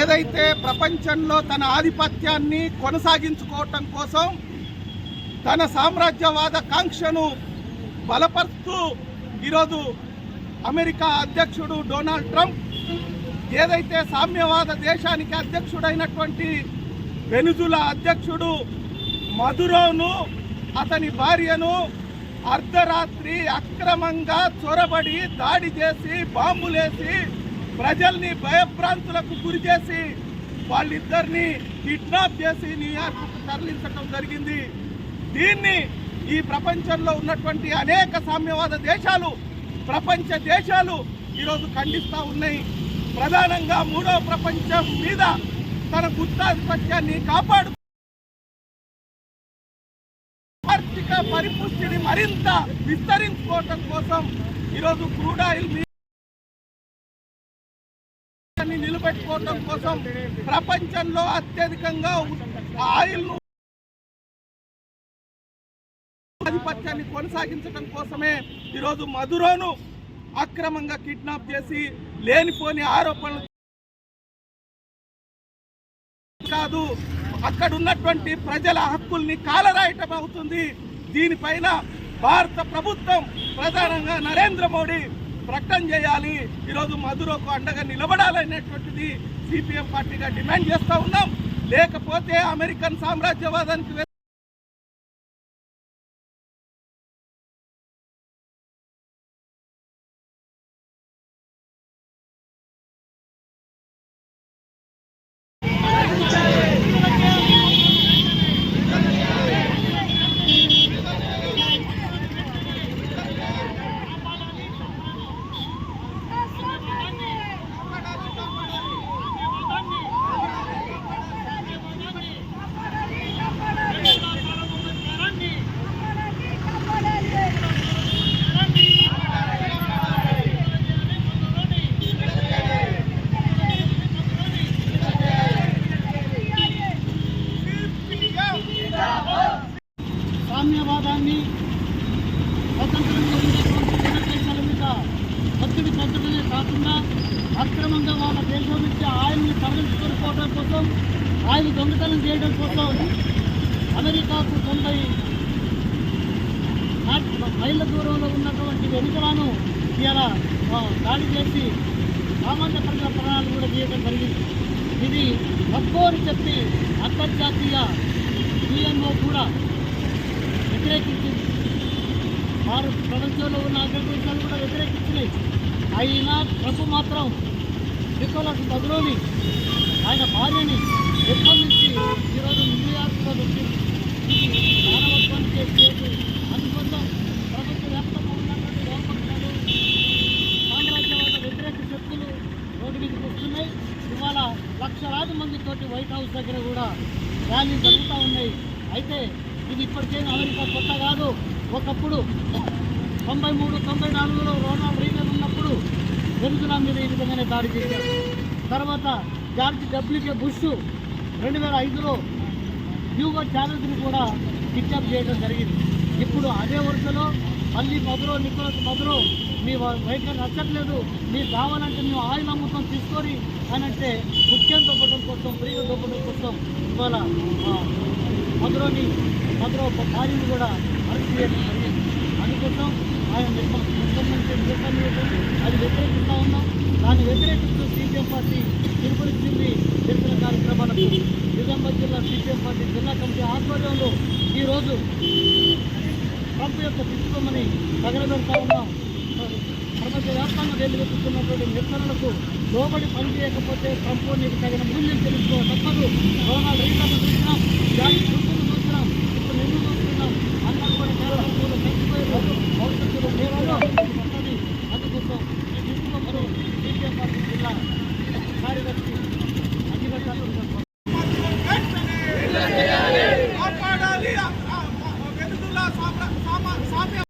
ఏదైతే ప్రపంచంలో తన ఆధిపత్యాన్ని కొనసాగించుకోవటం కోసం తన సామ్రాజ్యవాద కాంక్షను బలపరుస్తూ ఈరోజు అమెరికా అధ్యక్షుడు డొనాల్డ్ ట్రంప్ ఏదైతే సామ్యవాద దేశానికి అధ్యక్షుడైనటువంటి వెనుజుల అధ్యక్షుడు మధురోను అతని భార్యను అర్ధరాత్రి అక్రమంగా చొరబడి దాడి చేసి బాంబులేసి ప్రజల్ని భయభ్రాంతులకు గురి చేసి వాళ్ళిద్దరిని కిడ్నాప్ చేసి న్యూయార్క్ తరలించడం జరిగింది. దీన్ని ఈ ప్రపంచంలో ఉన్నటువంటి అనేక సామ్యవాద దేశాలు ప్రపంచ దేశాలు ఈరోజు ఖండిస్తూ ఉన్నాయి. ప్రధానంగా మూడవ ప్రపంచం మీద తన గుత్తాధిపత్యాన్ని కాపాడు ఆర్థిక పరిపుష్టిని మరింత విస్తరించుకోవటం కోసం ఈరోజు క్రూడ్ ఆయిల్ నిలబెట్టుకోవటం కోసం ప్రపంచంలో అత్యధికంగా ఆయిల్ను ఆధిపత్యాన్ని కొనసాగించడం కోసమే ఈరోజు మధురోను అక్రమంగా కిడ్నాప్ చేసి లేనిపోని ఆరోపణలు కాదు అక్కడ ఉన్నటువంటి ప్రజల హక్కుల్ని కాలరాయటం అవుతుంది. దీనిపైన భారత ప్రభుత్వం ప్రధానంగా నరేంద్ర మోడీ ప్రకటన చేయాలి. ఈరోజు మధురకు అండగా నిలబడాలనేటువంటిది సిపిఎం పార్టీగా డిమాండ్ చేస్తూ ఉన్నాం. లేకపోతే అమెరికన్ సామ్రాజ్యవాదానికి కోసం ఆయన దొంగతనం చేయడం కోసం అమెరికాకు తొంభై మైళ్ళ దూరంలో ఉన్నటువంటి వెనుకలను ఇలా దాడి చేసి సామాన్య ప్రజల ప్రాణాలు కూడా తీయడం జరిగింది. ఇది తక్కువని చెప్పి అంతర్జాతీయ సీఎంఓ కూడా వ్యతిరేకించింది. వారు ప్రపంచంలో ఉన్న అగ్రదేశాలు కూడా వ్యతిరేకించినాయి అయినా ట్రంప్ మాత్రం నికోలస్ బదులోని ఆయన భార్యని నిర్బంధించి ఈరోజు న్యూయార్క్లో పెట్టి ఇది మానవత్వానికి చేసి అందుకోసం ప్రపంచవ్యాప్తంగా ఉన్నటువంటి వామపక్షాలు సామ్రాజ్యవాద వ్యతిరేక శక్తులు రోడ్డు మీదకి వస్తున్నాయి. ఇవాళ లక్షలాది మందితోటి వైట్ హౌస్ దగ్గర కూడా ర్యాలీ జరుగుతూ ఉన్నాయి. అయితే ఇది ఇప్పటికేం అమెరికా కొత్త కాదు. ఒకప్పుడు తొంభై మూడు తొంభై నాలుగులో రోనాల్డ్ రీగన్ ఉన్నప్పుడు వెనుజులా మీద ఈ విధంగానే దాడి చేశారు. తర్వాత జార్జ్ డబ్ల్యూకే బుష్ రెండు వేల ఐదులో హ్యూగో ఛాలెంజ్ని కూడా కిడ్నాప్ చేయడం జరిగింది. ఇప్పుడు అదే వరుసలో మళ్ళీ మధురో నికోలస్ మధురో మీ వై- వైఖరి నచ్చట్లేదు మీరు కావాలంటే మేము ఆయిల్ అమ్ముతాం తీసుకొని అని అంటే ముఖ్యం దొప్పడం కోసం ఫ్రీగా దొప్పడం కోసం ఇవాళ మధురోని మధురో భార్యను కూడా అరెస్ట్ చేయడం జరిగింది. అందుకోసం ఆయన నిర్మ- అది వ్యతిరేకిస్తూ ఉన్నాం దాన్ని వ్యతిరేకిస్తూ సీపీఎం పార్టీ తిరుపతి పిలుపునిచ్చింది నిరసన కార్యక్రమాలకు నిజామాబాద్ జిల్లా సీపీఎం పార్టీ జిల్లా కమిటీ ఆధ్వర్యంలో ఈరోజు ట్రంప్ యొక్క దిక్కుమని తగలబెడతా ఉన్నాం ప్రపంచ వ్యాప్తంగా వెలువెత్తుతున్నటువంటి నిరసనలకు లోబడి పనిచేయకపోతే ట్రంప్ నీకు తగిన మూల్యం తెలుసుకో తప్పదు రోనాల్డ్ రీగన్ చూసినాం జార్జ్ బుష్ను చూసినాం